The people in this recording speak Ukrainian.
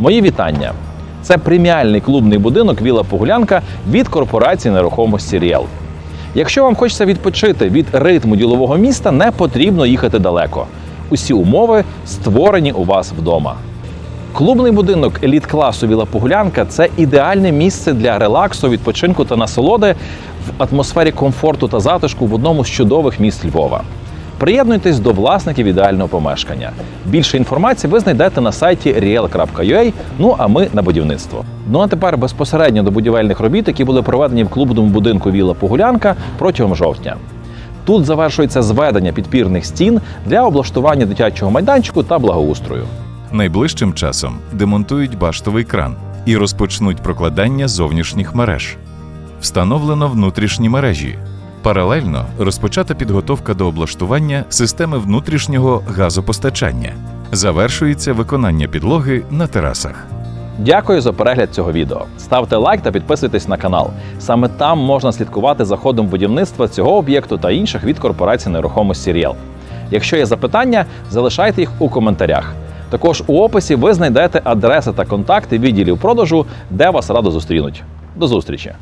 Мої вітання. Це преміальний клубний будинок Віла Погулянка від корпорації нерухомості Ріел. Якщо вам хочеться відпочити від ритму ділового міста, не потрібно їхати далеко. Усі умови створені у вас вдома. Клубний будинок еліт класу Віла Погулянка це ідеальне місце для релаксу, відпочинку та насолоди в атмосфері комфорту та затишку в одному з чудових міст Львова. Приєднуйтесь до власників ідеального помешкання. Більше інформації ви знайдете на сайті riel.ua, Ну а ми на будівництво. Ну а тепер безпосередньо до будівельних робіт, які були проведені в клубному будинку Віла Погулянка протягом жовтня. Тут завершується зведення підпірних стін для облаштування дитячого майданчику та благоустрою. Найближчим часом демонтують баштовий кран і розпочнуть прокладання зовнішніх мереж. Встановлено внутрішні мережі. Паралельно розпочата підготовка до облаштування системи внутрішнього газопостачання. Завершується виконання підлоги на терасах. Дякую за перегляд цього відео. Ставте лайк та підписуйтесь на канал. Саме там можна слідкувати за ходом будівництва цього об'єкту та інших від корпорації нерухомості Ріел. Якщо є запитання, залишайте їх у коментарях. Також у описі ви знайдете адреси та контакти відділів продажу, де вас радо зустрінуть. До зустрічі!